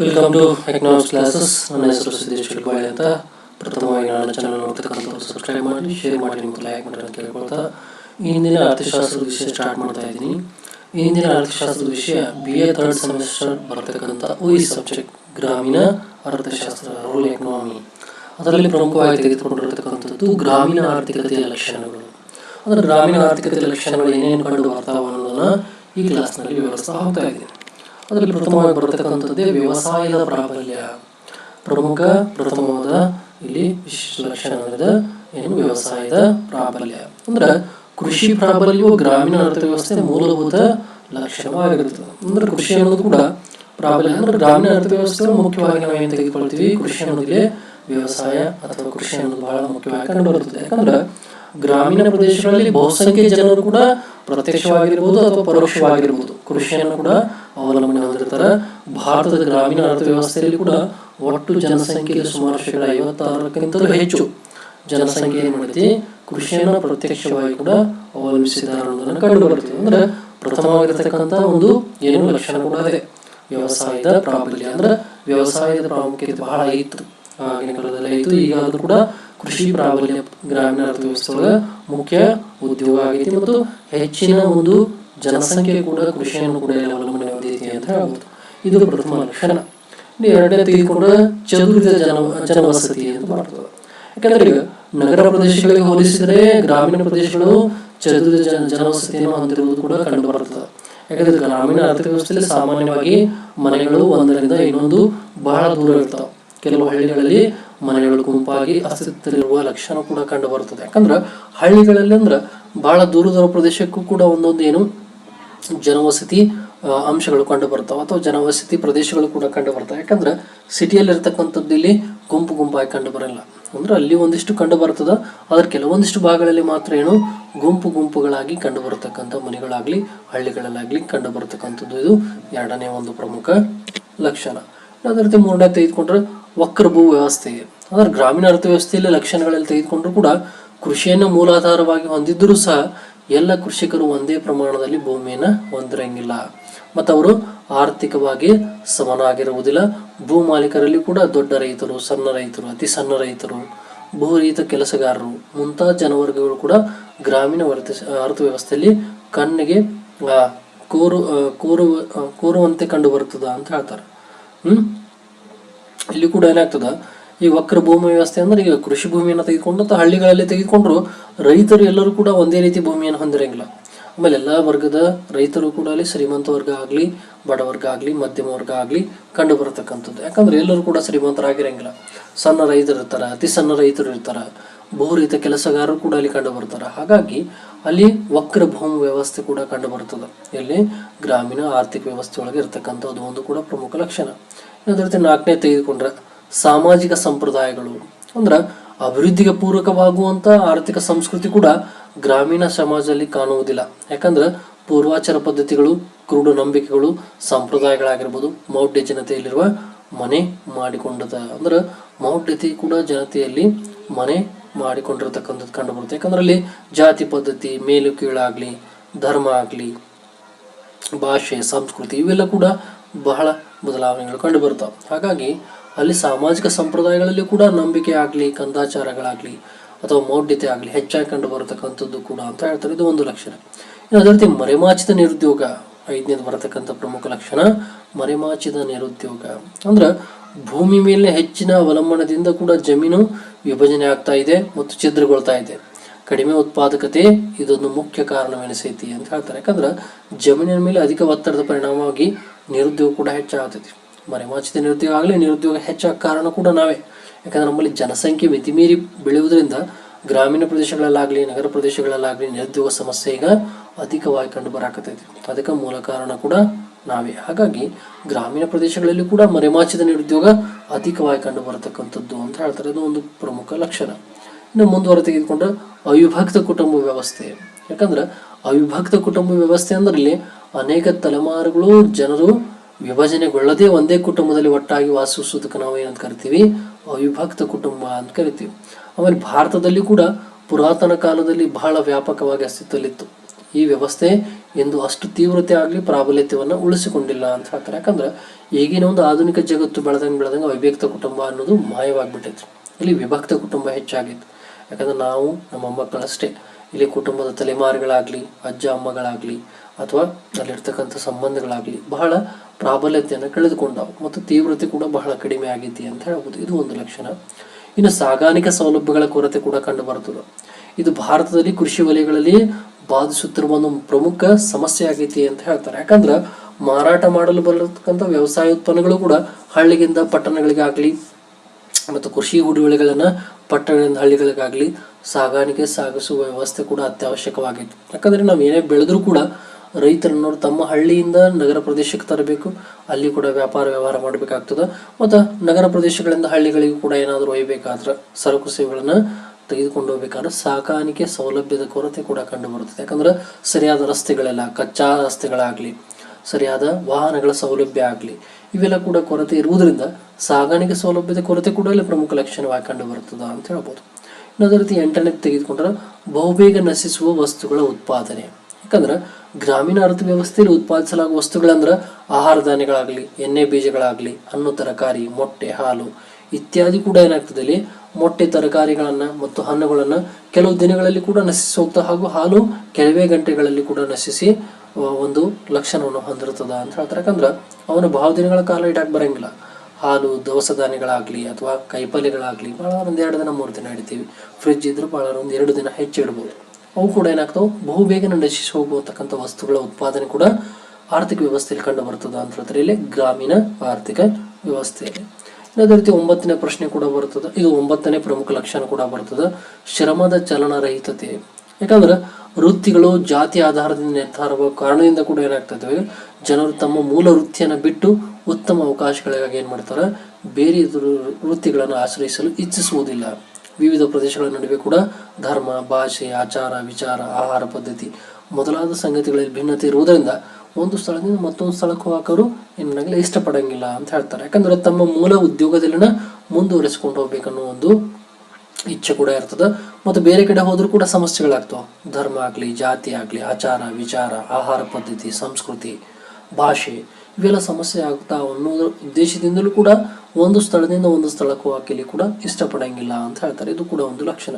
Welcome to economics classes ನನ್ನ ಹೆಸರು ಸಿದ್ದೇಶ್ ಶಿಲ್ಬಾಯಿ ಅಂತ. ಪ್ರಥಮವಾಗಿ ನನ್ನ ಚಾನಲ್ ನೋಡ್ತಕ್ಕಂಥವ್ರು ಸಬ್ಸ್ಕ್ರೈಬ್ ಮಾಡಿ ಶೇರ್ ಮಾಡಿ, ನಿಮ್ಗೆ ಲೈಕ್ ಮಾಡಿ ಅಂತ ಕೇಳ್ಕೊಳ್ತಾ. ಇಂದಿನ ಅರ್ಥಶಾಸ್ತ್ರದ ವಿಷಯ ಸ್ಟಾರ್ಟ್ ಮಾಡ್ತಾ ಇದ್ದೀನಿ. ಇಂದಿನ ಅರ್ಥಶಾಸ್ತ್ರದ ವಿಷಯ ಬಿ ಎ ಥರ್ಡ್ ಸೆಮಿಸ್ಟರ್ ಬರ್ತಕ್ಕಂಥ ಈ ಸಬ್ಜೆಕ್ಟ್ ಗ್ರಾಮೀಣ ಅರ್ಥಶಾಸ್ತ್ರ ರೂರಲ್ ಎಕನಾಮಿ ಅದರಲ್ಲಿ ಪ್ರಮುಖವಾಗಿ ತೆಗೆದುಕೊಂಡಿರತಕ್ಕಂಥದ್ದು ಗ್ರಾಮೀಣ ಆರ್ಥಿಕತೆಯ ಲಕ್ಷಣಗಳು. ಅಂದರೆ ಗ್ರಾಮೀಣ ಆರ್ಥಿಕತೆಯ ಲಕ್ಷಣಗಳು ಏನೇನು ಕಂಡು ಬರ್ತಾವ ಅನ್ನೋದನ್ನು ಈ ಕ್ಲಾಸ್ನಲ್ಲಿ ವಿವರಿಸ್ತಾ ಹೋಗ್ತಾ ಇದ್ದೀನಿ. ಅದರಲ್ಲಿ ಪ್ರಥಮವಾಗಿ ಬರತಕ್ಕಂಥದ್ದೇ ವ್ಯವಸಾಯದ ಪ್ರಾಬಲ್ಯ. ಪ್ರಮುಖ, ಪ್ರಥಮವಾದ ಇಲ್ಲಿ ವಿಶಿಷ್ಟ ಲಕ್ಷಣ ಅಂದ್ರೆ ಏನು? ವ್ಯವಸಾಯದ ಪ್ರಾಬಲ್ಯ. ಅಂದ್ರೆ ಕೃಷಿ ಪ್ರಾಬಲ್ಯವು ಗ್ರಾಮೀಣ ಅರ್ಥವ್ಯವಸ್ಥೆ ಮೂಲಭೂತ ಲಕ್ಷಣವಾಗಿರುತ್ತದೆ. ಅಂದ್ರೆ ಕೃಷಿ ಅನ್ನೋದು ಕೂಡ ಪ್ರಾಬಲ್ಯ. ಅಂದ್ರೆ ಗ್ರಾಮೀಣ ಅರ್ಥವ್ಯವಸ್ಥೆ ಮುಖ್ಯವಾಗಿ ನಾವು ಏನು ತೆಗೆದುಕೊಳ್ತೀವಿ? ಕೃಷಿ ಅನ್ನೋದಿಗೆ ವ್ಯವಸಾಯ ಅಥವಾ ಕೃಷಿ ಅನ್ನೋದು ಬಹಳ ಮುಖ್ಯವಾಗಿ ಕಂಡುಬರುತ್ತದೆ. ಯಾಕಂದ್ರೆ ಗ್ರಾಮೀಣ ಪ್ರದೇಶಗಳಲ್ಲಿ ಬಹುಸಂಖ್ಯೆಯ ಜನರು ಕೂಡ ಪ್ರತ್ಯಕ್ಷವಾಗಿರ್ಬೋದು ಅಥವಾ ಪರೋಕ್ಷವಾಗಿರ್ಬೋದು. ಕೃಷಿಯನ್ನು ಕೂಡ ಅವಲಂಬನೆ ಹೊಂದಿರ್ತಾರೆ. ಭಾರತದ ಗ್ರಾಮೀಣ ಅರ್ಥವ್ಯವಸ್ಥೆಯಲ್ಲಿ ಕೂಡ ಒಟ್ಟು ಜನಸಂಖ್ಯೆಯ ಸುಮಾರು ಶೇಕಡ ಐವತ್ತಾರಕ್ಕಿಂತಲೂ ಹೆಚ್ಚು ಜನಸಂಖ್ಯೆ ಏನ್ ಮಾಡುತ್ತೆ ಕೃಷಿಯನ್ನು ಪ್ರತ್ಯಕ್ಷವಾಗಿ ಕೂಡ ಅವಲಂಬಿಸಿದ್ದಾರೆ ಅನ್ನೋದನ್ನು ಕಂಡು ಬರ್ತದೆ ಅಂದ್ರೆ ಪ್ರಥಮವಾಗಿರ್ತಕ್ಕಂಥ ಒಂದು ಏನು ಲಕ್ಷಣ ಕೂಡ ಇದೆ. ವ್ಯವಸಾಯದ ಪ್ರಾಬಲ್ಯ ಅಂದ್ರೆ ವ್ಯವಸಾಯದ ಪ್ರಾಮುಖ್ಯತೆ ಬಹಳ ಇತ್ತು. ಆಗಿನ ಕಾಲದಲ್ಲಿ ಇಲ್ಲಿ ಈಗ ಅದು ಕೂಡ ಕೃಷಿ ಪ್ರಾಬಲ್ಯ ಗ್ರಾಮೀಣ ಅರ್ಥವ್ಯವಸ್ಥೆ ಮುಖ್ಯ ಉದ್ಯೋಗ ಆಗೈತಿ ಮತ್ತು ಹೆಚ್ಚಿನ ಒಂದು ಜನಸಂಖ್ಯೆ ಕೂಡ ಕೃಷಿಯನ್ನು ಕೂಡ ಅವಲಂಬನೆ ಹೊಂದೈತಿ ಅಂತ ಹೇಳ್ಬೋದು. ಇದು ಪ್ರಥಮ ಲಕ್ಷಣ. ಎರಡನೇ ತೆಗೆದುಕೊಂಡ್ರೆ ಚದುರಿದ ಜನ, ಜನವಸತಿ ಅಂತ ಮಾಡ್ತದೆ ಯಾಕಂದ್ರೆ ಈಗ ನಗರ ಪ್ರದೇಶಗಳಿಗೆ ಹೋಲಿಸಿದರೆ ಗ್ರಾಮೀಣ ಪ್ರದೇಶಗಳು ಚದುರಿದ ಜನ, ಜನವಸತಿಯನ್ನು ಹೊಂದಿರುವುದು ಕೂಡ ಕಂಡು ಬರ್ತದೆ ಯಾಕಂದ್ರೆ ಗ್ರಾಮೀಣ ಅರ್ಥವ್ಯವಸ್ಥೆಯಲ್ಲಿ ಸಾಮಾನ್ಯವಾಗಿ ಮನೆಗಳು ಒಂದರಿಂದ ಇನ್ನೊಂದು ಬಹಳ ದೂರ ಇರ್ತಾವೆ. ಕೆಲವು ಹಳ್ಳಿಗಳಲ್ಲಿ ಮನೆಗಳು ಗುಂಪಾಗಿ ಅಸ್ತಿತ್ವದಲ್ಲಿರುವ ಲಕ್ಷಣ ಕೂಡ ಕಂಡು ಬರ್ತದೆ ಯಾಕಂದ್ರೆ ಹಳ್ಳಿಗಳಲ್ಲಿ ಅಂದ್ರೆ ಬಹಳ ದೂರ ದೂರ ಪ್ರದೇಶಕ್ಕೂ ಕೂಡ ಒಂದೊಂದು ಏನು ಜನವಸತಿ ಅಂಶಗಳು ಕಂಡು ಬರ್ತಾವೆ ಅಥವಾ ಜನವಸತಿ ಪ್ರದೇಶಗಳು ಕೂಡ ಕಂಡು ಬರ್ತವೆ ಯಾಕಂದ್ರೆ ಸಿಟಿಯಲ್ಲಿ ಇರ್ತಕ್ಕಂಥದ್ದು ಇಲ್ಲಿ ಗುಂಪು ಗುಂಪಾಗಿ ಕಂಡು ಬರಲ್ಲ ಅಂದ್ರೆ ಅಲ್ಲಿ ಒಂದಿಷ್ಟು ಕಂಡು ಬರ್ತದ ಆದ್ರೆ ಕೆಲವೊಂದಿಷ್ಟು ಭಾಗಗಳಲ್ಲಿ ಮಾತ್ರ ಏನು ಗುಂಪು ಗುಂಪುಗಳಾಗಿ ಕಂಡು ಬರತಕ್ಕಂಥ ಮನೆಗಳಾಗ್ಲಿ, ಹಳ್ಳಿಗಳಲ್ಲಾಗ್ಲಿ ಕಂಡು ಬರತಕ್ಕಂಥದ್ದು ಇದು ಎರಡನೇ ಒಂದು ಪ್ರಮುಖ ಲಕ್ಷಣ. ಅದೇ ರೀತಿ ಮೂರನೇ ತೆಗೆದುಕೊಂಡ್ರೆ ವಕ್ರ ಭೂ ವ್ಯವಸ್ಥೆ. ಅಂದ್ರೆ ಗ್ರಾಮೀಣ ಅರ್ಥವ್ಯವಸ್ಥೆಯಲ್ಲಿ ಲಕ್ಷಣಗಳಲ್ಲಿ ತೆಗೆದುಕೊಂಡ್ರು ಕೂಡ ಕೃಷಿಯನ್ನು ಮೂಲಾಧಾರವಾಗಿ ಹೊಂದಿದ್ದರೂ ಸಹ ಎಲ್ಲ ಕೃಷಿಕರು ಒಂದೇ ಪ್ರಮಾಣದಲ್ಲಿ ಭೂಮಿಯನ್ನು ಹೊಂದಿರಂಗಿಲ್ಲ. ಮತ್ತು ಅವರು ಆರ್ಥಿಕವಾಗಿ ಸಮನಾಗಿರುವುದಿಲ್ಲ. ಭೂ ಮಾಲೀಕರಲ್ಲಿ ಕೂಡ ದೊಡ್ಡ ರೈತರು, ಸಣ್ಣ ರೈತರು, ಅತಿ ಸಣ್ಣ ರೈತರು ಭೂರಹಿತ ಕೆಲಸಗಾರರು, ಮುಂತಾದ ಜನವರ್ಗಗಳು ಕೂಡ ಗ್ರಾಮೀಣ ವರ್ತ, ಅರ್ಥವ್ಯವಸ್ಥೆಯಲ್ಲಿ ಕಣ್ಣಿಗೆ ಕೋರು ಕೋರು ಕೋರುವಂತೆ ಕಂಡು ಬರ್ತದ ಅಂತ ಹೇಳ್ತಾರೆ. ಹ್ಮ್? ಇಲ್ಲಿ ಕೂಡ ಏನಾಗ್ತದ? ಈ ವಕ್ರ ಭೂಮಿ ವ್ಯವಸ್ಥೆ ಅಂದ್ರೆ ಈಗ ಕೃಷಿ ಭೂಮಿಯನ್ನು ತೆಗೆದುಕೊಂಡು ಅಥವಾ ಹಳ್ಳಿಗಳಲ್ಲಿ ತೆಗೆದುಕೊಂಡ್ರು ರೈತರು ಎಲ್ಲರೂ ಕೂಡ ಒಂದೇ ರೀತಿ ಭೂಮಿಯನ್ನು ಹೊಂದಿರಂಗಿಲ್ಲ. ಆಮೇಲೆ ಎಲ್ಲ ವರ್ಗದ ರೈತರು ಕೂಡ ಅಲ್ಲಿ ಶ್ರೀಮಂತ ವರ್ಗ ಆಗಲಿ ಬಡವರ್ಗ ಆಗಲಿ, ಮಧ್ಯಮ ವರ್ಗ ಆಗಲಿ ಕಂಡು ಬರತಕ್ಕಂಥದ್ದು. ಯಾಕಂದ್ರೆ ಎಲ್ಲರೂ ಕೂಡ ಶ್ರೀಮಂತರಾಗಿರಂಗಿಲ್ಲ. ಸಣ್ಣ ರೈತರು ಇರ್ತಾರೆ, ಅತಿ ಸಣ್ಣ ರೈತರು ಇರ್ತಾರೆ ಬಹುರಹಿತ ಕೆಲಸಗಾರರು ಕೂಡ ಅಲ್ಲಿ ಕಂಡು ಬರ್ತಾರೆ. ಹಾಗಾಗಿ ಅಲ್ಲಿ ವಕ್ರ ಭೂಮಿ ವ್ಯವಸ್ಥೆ ಕೂಡ ಕಂಡು ಬರ್ತದೆ. ಇಲ್ಲಿ ಗ್ರಾಮೀಣ ಆರ್ಥಿಕ ವ್ಯವಸ್ಥೆ ಒಳಗೆ ಇರ್ತಕ್ಕಂಥದ್ದು ಒಂದು ಕೂಡ ಪ್ರಮುಖ ಲಕ್ಷಣ. ಅದೇ ರೀತಿ ನಾಲ್ಕನೇ ತೆಗೆದುಕೊಂಡ್ರೆ ಸಾಮಾಜಿಕ ಸಂಪ್ರದಾಯಗಳು. ಅಂದ್ರೆ ಅಭಿವೃದ್ಧಿಗೆ ಪೂರಕವಾಗುವಂತ ಆರ್ಥಿಕ ಸಂಸ್ಕೃತಿ ಕೂಡ ಗ್ರಾಮೀಣ ಸಮಾಜದಲ್ಲಿ ಕಾಣುವುದಿಲ್ಲ. ಯಾಕಂದ್ರೆ ಪೂರ್ವಾಚಾರ ಪದ್ಧತಿಗಳು ಕ್ರೂಢ ನಂಬಿಕೆಗಳು, ಸಂಪ್ರದಾಯಗಳಾಗಿರ್ಬೋದು, ಮೌಢ್ಯ ಜನತೆಯಲ್ಲಿರುವ ಮನೆ ಮಾಡಿಕೊಂಡದ, ಅಂದ್ರೆ ಮೌಢ್ಯತೆ ಕೂಡ ಜನತೆಯಲ್ಲಿ ಮನೆ ಮಾಡಿಕೊಂಡಿರ್ತಕ್ಕಂಥದ್ದು ಕಂಡು ಬರುತ್ತೆ ಯಾಕಂದ್ರೆ ಅಲ್ಲಿ ಜಾತಿ ಪದ್ಧತಿ ಮೇಲು ಕೀಳಾಗಲಿ ಧರ್ಮ ಆಗಲಿ, ಭಾಷೆ, ಸಂಸ್ಕೃತಿ ಇವೆಲ್ಲ ಕೂಡ ಬಹಳ ಬದಲಾವಣೆಗಳು ಕಂಡು ಬರ್ತಾವೆ ಹಾಗಾಗಿ ಅಲ್ಲಿ ಸಾಮಾಜಿಕ ಸಂಪ್ರದಾಯಗಳಲ್ಲಿ ಕೂಡ ನಂಬಿಕೆ ಆಗಲಿ, ಕಂದಾಚಾರಗಳಾಗಲಿ ಅಥವಾ ಮೌಢ್ಯತೆ ಆಗಲಿ ಹೆಚ್ಚಾಗಿ ಕಂಡು ಬರತಕ್ಕಂಥದ್ದು ಕೂಡ ಅಂತ ಹೇಳ್ತಾರೆ. ಇದು ಒಂದು ಲಕ್ಷಣ. ಇನ್ನು ಅದೇ ರೀತಿ ಮರೆಮಾಚಿದ ನಿರುದ್ಯೋಗ, ಐದನೇದು ಬರತಕ್ಕಂಥ ಪ್ರಮುಖ ಲಕ್ಷಣ, ಮರೆಮಾಚಿದ ನಿರುದ್ಯೋಗ. ಅಂದ್ರೆ ಭೂಮಿ ಮೇಲೆ ಹೆಚ್ಚಿನ ಅವಲಂಬನದಿಂದ ಕೂಡ ಜಮೀನು ವಿಭಜನೆ ಆಗ್ತಾ ಇದೆ ಮತ್ತು ಛಿದ್ರಗೊಳ್ತಾ ಇದೆ. ಕಡಿಮೆ ಉತ್ಪಾದಕತೆ, ಇದೊಂದು ಮುಖ್ಯ ಕಾರಣವೆನಿಸೈತಿ ಅಂತ ಹೇಳ್ತಾರೆ. ಯಾಕಂದ್ರೆ ಜಮೀನಿನ ಮೇಲೆ ಅಧಿಕ ಒತ್ತಡದ ಪರಿಣಾಮವಾಗಿ ನಿರುದ್ಯೋಗ ಕೂಡ ಹೆಚ್ಚಾಗ್ತೈತಿ. ಮರೆಮಾಚಿದ ನಿರುದ್ಯೋಗ ಆಗಲಿ, ನಿರುದ್ಯೋಗ ಹೆಚ್ಚಾಗ ಕಾರಣ ಕೂಡ ನಾವೇ. ಯಾಕಂದ್ರೆ ನಮ್ಮಲ್ಲಿ ಜನಸಂಖ್ಯೆ ಮಿತಿಮೀರಿ ಬೆಳೆಯುವುದರಿಂದ ಗ್ರಾಮೀಣ ಪ್ರದೇಶಗಳಲ್ಲಾಗಲಿ, ನಗರ ಪ್ರದೇಶಗಳಲ್ಲಾಗಲಿ ನಿರುದ್ಯೋಗ ಸಮಸ್ಯೆ ಈಗ ಅಧಿಕವಾಗಿ ಕಂಡು ಬರಾಕತೈತಿ ಅದಕ್ಕೆ ಮೂಲ ಕಾರಣ ಕೂಡ ನಾವೇ. ಹಾಗಾಗಿ ಗ್ರಾಮೀಣ ಪ್ರದೇಶಗಳಲ್ಲಿ ಕೂಡ ಮರೆಮಾಚಿದ ನಿರುದ್ಯೋಗ ಅಧಿಕವಾಗಿ ಕಂಡು ಬರತಕ್ಕಂಥದ್ದು ಅಂತ ಹೇಳ್ತಾರೆ. ಅದು ಒಂದು ಪ್ರಮುಖ ಲಕ್ಷಣ. ಇನ್ನು ಮುಂದುವರೆ ತೆಗೆದುಕೊಂಡ ಅವಿಭಕ್ತ ಕುಟುಂಬ ವ್ಯವಸ್ಥೆ. ಯಾಕಂದ್ರೆ ಅವಿಭಕ್ತ ಕುಟುಂಬ ವ್ಯವಸ್ಥೆ ಅಂದ್ರೆ ಅನೇಕ ತಲೆಮಾರುಗಳು, ಜನರು ವಿಭಜನೆಗೊಳ್ಳದೆ ಒಂದೇ ಕುಟುಂಬದಲ್ಲಿ ಒಟ್ಟಾಗಿ ವಾಸಿಸುವುದಕ್ಕೆ ನಾವು ಏನಂತ ಕರಿತೀವಿ? ಅವಿಭಕ್ತ ಕುಟುಂಬ ಅಂತ ಕರಿತೀವಿ. ಆಮೇಲೆ ಭಾರತದಲ್ಲಿ ಕೂಡ ಪುರಾತನ ಕಾಲದಲ್ಲಿ ಬಹಳ ವ್ಯಾಪಕವಾಗಿ ಅಸ್ತಿತ್ವದಲ್ಲಿತ್ತು. ಈ ವ್ಯವಸ್ಥೆ ಎಂದು ಅಷ್ಟು ತೀವ್ರತೆ ಆಗಲಿ ಪ್ರಾಬಲ್ಯತೆಯನ್ನು ಉಳಿಸಿಕೊಂಡಿಲ್ಲ ಅಂತ ಹೇಳ್ತಾರೆ. ಯಾಕಂದ್ರೆ ಈಗಿನ ಒಂದು ಆಧುನಿಕ ಜಗತ್ತು ಬೆಳೆದಂಗೆ ಬೆಳೆದಂಗೆ ಅವಿಭಕ್ತ ಕುಟುಂಬ ಅನ್ನೋದು ಮಾಯವಾಗಿಬಿಟ್ಟಿತ್ತು ಇಲ್ಲಿ ವಿಭಕ್ತ ಕುಟುಂಬ ಹೆಚ್ಚಾಗಿತ್ತು ಯಾಕಂದ್ರೆ ನಾವು ನಮ್ಮ ಮಕ್ಕಳಷ್ಟೇ ಇಲ್ಲಿ ಕುಟುಂಬದ ತಲೆಮಾರುಗಳಾಗಲಿ, ಅಜ್ಜ ಅಮ್ಮಗಳಾಗಲಿ, ಅಥವಾ ಅಲ್ಲಿರ್ತಕ್ಕಂಥ ಸಂಬಂಧಗಳಾಗಲಿ ಬಹಳ ಪ್ರಾಬಲ್ಯತೆಯನ್ನು ಕಳೆದುಕೊಂಡವು ಮತ್ತು ತೀವ್ರತೆ ಕೂಡ ಬಹಳ ಕಡಿಮೆ ಆಗೈತಿ ಅಂತ ಹೇಳ್ಬೋದು. ಇದು ಒಂದು ಲಕ್ಷಣ. ಇನ್ನು ಸಾಗಾಣಿಕೆ ಸೌಲಭ್ಯಗಳ ಕೊರತೆ ಕೂಡ ಕಂಡು ಬರ್ತದೆ ಇದು ಭಾರತದಲ್ಲಿ ಕೃಷಿ ವಲಯಗಳಲ್ಲಿ ಬಾಧಿಸುತ್ತಿರುವ ಒಂದು ಪ್ರಮುಖ ಸಮಸ್ಯೆ ಆಗೈತಿ ಅಂತ ಹೇಳ್ತಾರೆ. ಯಾಕಂದ್ರೆ ಮಾರಾಟ ಮಾಡಲು ಬರತಕ್ಕಂಥ ವ್ಯವಸಾಯ ಉತ್ಪನ್ನಗಳು ಕೂಡ ಹಳ್ಳಿಗಿಂದ ಪಟ್ಟಣಗಳಿಗಾಗಲಿ ಮತ್ತು ಕೃಷಿ ಹುಡುವಳಿಗಳನ್ನು ಪಟ್ಟಣದಿಂದ ಹಳ್ಳಿಗಳಿಗಾಗಲಿ ಸಾಗಾಣಿಕೆ ಸಾಗಿಸುವ ವ್ಯವಸ್ಥೆ ಕೂಡ ಅತ್ಯವಶ್ಯಕವಾಗಿದೆ ಯಾಕಂದರೆ ನಾವು ಏನೇ ಬೆಳೆದ್ರೂ ಕೂಡ ರೈತರನ್ನೋರು ತಮ್ಮ ಹಳ್ಳಿಯಿಂದ ನಗರ ಪ್ರದೇಶಕ್ಕೆ ತರಬೇಕು. ಅಲ್ಲಿ ಕೂಡ ವ್ಯಾಪಾರ ವ್ಯವಹಾರ ಮಾಡಬೇಕಾಗ್ತದೆ. ಮತ್ತು ನಗರ ಪ್ರದೇಶಗಳಿಂದ ಹಳ್ಳಿಗಳಿಗೂ ಕೂಡ ಏನಾದರೂ ಒಯ್ಯಬೇಕಾದ್ರೆ ಸರಕು ಸೇವೆಗಳನ್ನು ತೆಗೆದುಕೊಂಡು ಹೋಗ್ಬೇಕಾದ್ರೆ ಸಾಕಾಣಿಕೆ ಸೌಲಭ್ಯದ ಕೊರತೆ ಕೂಡ ಕಂಡು ಬರುತ್ತದೆ. ಯಾಕಂದ್ರೆ ಸರಿಯಾದ ರಸ್ತೆಗಳೆಲ್ಲ, ಕಚ್ಚಾ ರಸ್ತೆಗಳಾಗಲಿ, ಸರಿಯಾದ ವಾಹನಗಳ ಸೌಲಭ್ಯ ಆಗಲಿ, ಇವೆಲ್ಲ ಕೂಡ ಕೊರತೆ ಇರುವುದರಿಂದ ಸಾಗಾಣಿಕೆ ಸೌಲಭ್ಯದ ಕೊರತೆ ಕೂಡ ಇಲ್ಲಿ ಪ್ರಮುಖ ಲಕ್ಷಣವಾಗಿ ಕಂಡು ಅಂತ ಹೇಳ್ಬೋದು. ಇನ್ನೊಂದು ರೀತಿ ಎಂಟನೇ ತೆಗೆದುಕೊಂಡ್ರೆ ಬಹುಬೇಗ ನಶಿಸುವ ವಸ್ತುಗಳ ಉತ್ಪಾದನೆ. ಯಾಕಂದ್ರೆ ಗ್ರಾಮೀಣ ಅರ್ಥವ್ಯವಸ್ಥೆಯಲ್ಲಿ ಉತ್ಪಾದಿಸಲಾಗುವ ವಸ್ತುಗಳಂದ್ರೆ ಆಹಾರ ಧಾನ್ಯಗಳಾಗಲಿ, ಎಣ್ಣೆ ಬೀಜಗಳಾಗಲಿ, ಹಣ್ಣು, ತರಕಾರಿ, ಮೊಟ್ಟೆ, ಹಾಲು ಇತ್ಯಾದಿ ಕೂಡ ಏನಾಗ್ತದೆ ಮೊಟ್ಟೆ, ತರಕಾರಿಗಳನ್ನು ಮತ್ತು ಹಣ್ಣುಗಳನ್ನು ಕೆಲವು ದಿನಗಳಲ್ಲಿ ಕೂಡ ನಶಿಸಿ ಹೋಗ್ತಾ ಹಾಗೂ ಹಾಲು ಕೆಲವೇ ಗಂಟೆಗಳಲ್ಲಿ ಕೂಡ ನಶಿಸಿ ಒಂದು ಲಕ್ಷಣವನ್ನು ಹೊಂದಿರ್ತದ ಅಂತ ಹೇಳ್ತಾರೆ. ಯಾಕಂದ್ರೆ ಅವನು ಬಹಳ ದಿನಗಳ ಕಾಲ ಇಡಕ್ಕೆ ಬರಂಗಿಲ್ಲ. ಹಾಲು, ದವಸ ಧಾನ್ಯಗಳಾಗಲಿ ಅಥವಾ ಕೈಪಲ್ಯಗಳಾಗಲಿ ಭಾಳ ಒಂದು ಎರಡು ದಿನ, ಮೂರು ದಿನ ಇಡ್ತೀವಿ ಫ್ರಿಜ್ ಇದ್ರೆ ಭಾಳ ಒಂದು ಎರಡು ದಿನ ಹೆಚ್ಚು ಇಡ್ಬೋದು. ಅವು ಕೂಡ ಏನಾಗ್ತಾವೆ? ಬಹುಬೇಗನೆ ನಶಿಸಿ ಹೋಗುವಂತಕ್ಕಂಥ ವಸ್ತುಗಳ ಉತ್ಪಾದನೆ ಕೂಡ ಆರ್ಥಿಕ ವ್ಯವಸ್ಥೆಯಲ್ಲಿ ಕಂಡು ಬರ್ತದೆ ಅಂತ ಹೇಳ್ತಾರೆ. ಇಲ್ಲಿ ಗ್ರಾಮೀಣ ಆರ್ಥಿಕ ಇನ್ನು ಅದೇ ರೀತಿ ಒಂಬತ್ತನೇ ಪ್ರಶ್ನೆ ಕೂಡ ಬರ್ತದೆ. ಇದು ಒಂಬತ್ತನೇ ಪ್ರಮುಖ ಲಕ್ಷಣ ಕೂಡ ಬರ್ತದೆ. ಶ್ರಮದ ಚಲನರಹಿತತೆ ಯಾಕಂದ್ರೆ ವೃತ್ತಿಗಳು ಜಾತಿ ಆಧಾರದಿಂದ ನಿರ್ಧಾರವ ಕಾರಣದಿಂದ ಕೂಡ ಏನಾಗ್ತದೆ ಜನರು ತಮ್ಮ ಮೂಲ ವೃತ್ತಿಯನ್ನು ಬಿಟ್ಟು ಉತ್ತಮ ಅವಕಾಶಗಳಿಗಾಗಿ ಏನು ಮಾಡ್ತಾರೆ? ಬೇರೆ ವೃತ್ತಿಗಳನ್ನು ಆಶ್ರಯಿಸಲು ಇಚ್ಛಿಸುವುದಿಲ್ಲ. ವಿವಿಧ ಪ್ರದೇಶಗಳ ನಡುವೆ ಕೂಡ ಧರ್ಮ, ಭಾಷೆ, ಆಚಾರ, ವಿಚಾರ, ಆಹಾರ ಪದ್ಧತಿ ಮೊದಲಾದ ಸಂಗತಿಗಳಲ್ಲಿ ಭಿನ್ನತೆ ಇರುವುದರಿಂದ ಒಂದು ಸ್ಥಳದಿಂದ ಮತ್ತೊಂದು ಸ್ಥಳಕ್ಕೆ ಹಾಕರು ಏನಾಗಲಿ ಇಷ್ಟಪಡಂಗಿಲ್ಲ ಅಂತ ಹೇಳ್ತಾರೆ. ಯಾಕಂದ್ರೆ ತಮ್ಮ ಮೂಲ ಉದ್ಯೋಗದಲ್ಲಿನ ಮುಂದುವರಿಸಿಕೊಂಡು ಹೋಗ್ಬೇಕನ್ನೋ ಒಂದು ಇಚ್ಛೆ ಕೂಡ ಇರ್ತದೆ. ಮತ್ತು ಬೇರೆ ಕಡೆ ಹೋದ್ರೂ ಕೂಡ ಸಮಸ್ಯೆಗಳಾಗ್ತವೆ. ಧರ್ಮ ಆಗಲಿ, ಜಾತಿ ಆಗಲಿ, ಆಚಾರ, ವಿಚಾರ, ಆಹಾರ ಪದ್ಧತಿ, ಸಂಸ್ಕೃತಿ, ಭಾಷೆ ಇವೆಲ್ಲ ಸಮಸ್ಯೆ ಆಗ್ತಾ ಅನ್ನೋದ್ರ ಉದ್ದೇಶದಿಂದಲೂ ಕೂಡ ಒಂದು ಸ್ಥಳದಿಂದ ಒಂದು ಸ್ಥಳಕ್ಕೆ ಹಾಕಿಲಿ ಕೂಡ ಇಷ್ಟಪಡಂಗಿಲ್ಲ ಅಂತ ಹೇಳ್ತಾರೆ. ಇದು ಕೂಡ ಒಂದು ಲಕ್ಷಣ.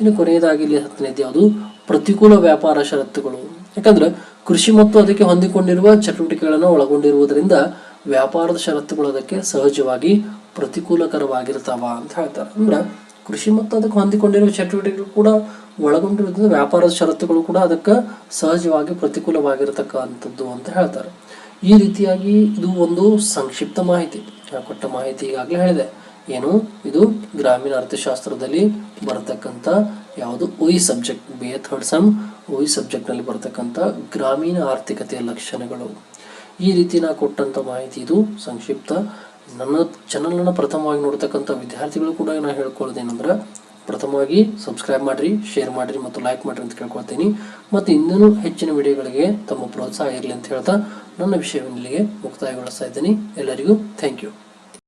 ಇನ್ನು ಕೊನೆಯದಾಗಿ ಇಲ್ಲಿ ಹತ್ತನೇದು ಯಾವುದು? ಪ್ರತಿಕೂಲ ವ್ಯಾಪಾರ ಷರತ್ತುಗಳು. ಯಾಕಂದ್ರೆ ಕೃಷಿ ಮತ್ತು ಅದಕ್ಕೆ ಹೊಂದಿಕೊಂಡಿರುವ ಚಟುವಟಿಕೆಗಳನ್ನು ಒಳಗೊಂಡಿರುವುದರಿಂದ ವ್ಯಾಪಾರದ ಷರತ್ತುಗಳು ಅದಕ್ಕೆ ಸಹಜವಾಗಿ ಪ್ರತಿಕೂಲಕರವಾಗಿರ್ತಾವ ಅಂತ ಹೇಳ್ತಾರೆ. ಅಂದ್ರೆ ಕೃಷಿ ಮತ್ತು ಅದಕ್ಕೆ ಹೊಂದಿಕೊಂಡಿರುವ ಚಟುವಟಿಕೆಗಳು ಕೂಡ ಒಳಗೊಂಡಿರುವುದರಿಂದ ವ್ಯಾಪಾರದ ಷರತ್ತುಗಳು ಕೂಡ ಅದಕ್ಕೆ ಸಹಜವಾಗಿ ಪ್ರತಿಕೂಲವಾಗಿರತಕ್ಕಂಥದ್ದು ಅಂತ ಹೇಳ್ತಾರೆ. ಈ ರೀತಿಯಾಗಿ ಇದು ಒಂದು ಸಂಕ್ಷಿಪ್ತ ಮಾಹಿತಿ. ನಾನು ಕೊಟ್ಟ ಮಾಹಿತಿ ಈಗಾಗಲೇ ಹೇಳಿದೆ. ಏನು? ಇದು ಗ್ರಾಮೀಣ ಅರ್ಥಶಾಸ್ತ್ರದಲ್ಲಿ ಬರತಕ್ಕಂಥ ಯಾವುದು? ಒಯ್ subject, B. A. Third sem ಒಯ್ ಸಬ್ಜೆಕ್ಟ್ನಲ್ಲಿ ಬರತಕ್ಕಂಥ ಗ್ರಾಮೀಣ ಆರ್ಥಿಕತೆಯ ಲಕ್ಷಣಗಳು. ಈ ರೀತಿ ನಾ ಕೊಟ್ಟಂಥ ಮಾಹಿತಿ ಇದು ಸಂಕ್ಷಿಪ್ತ. ನನ್ನ ಚಾನಲನ್ನು ಪ್ರಥಮವಾಗಿ ನೋಡ್ತಕ್ಕಂಥ ವಿದ್ಯಾರ್ಥಿಗಳು ಕೂಡ ನಾನು ಹೇಳ್ಕೊಳ್ಳೋದೇನೆಂದ್ರೆ ಪ್ರಥಮವಾಗಿ ಸಬ್ಸ್ಕ್ರೈಬ್ ಮಾಡಿರಿ ಶೇರ್ ಮಾಡಿರಿ ಮತ್ತು ಲೈಕ್ ಮಾಡಿರಿ ಅಂತ ಕೇಳ್ಕೊಳ್ತೀನಿ. ಮತ್ತು ಇನ್ನೂ ಹೆಚ್ಚಿನ ವಿಡಿಯೋಗಳಿಗೆ ತಮ್ಮ ಪ್ರೋತ್ಸಾಹ ಇರಲಿ ಅಂತ ಹೇಳ್ತಾ ನನ್ನ ವಿಷಯವನ್ನು ಇಲ್ಲಿಗೆ ಮುಕ್ತಾಯಗೊಳಿಸ್ತಾ ಇದ್ದೀನಿ. ಎಲ್ಲರಿಗೂ ಥ್ಯಾಂಕ್ ಯು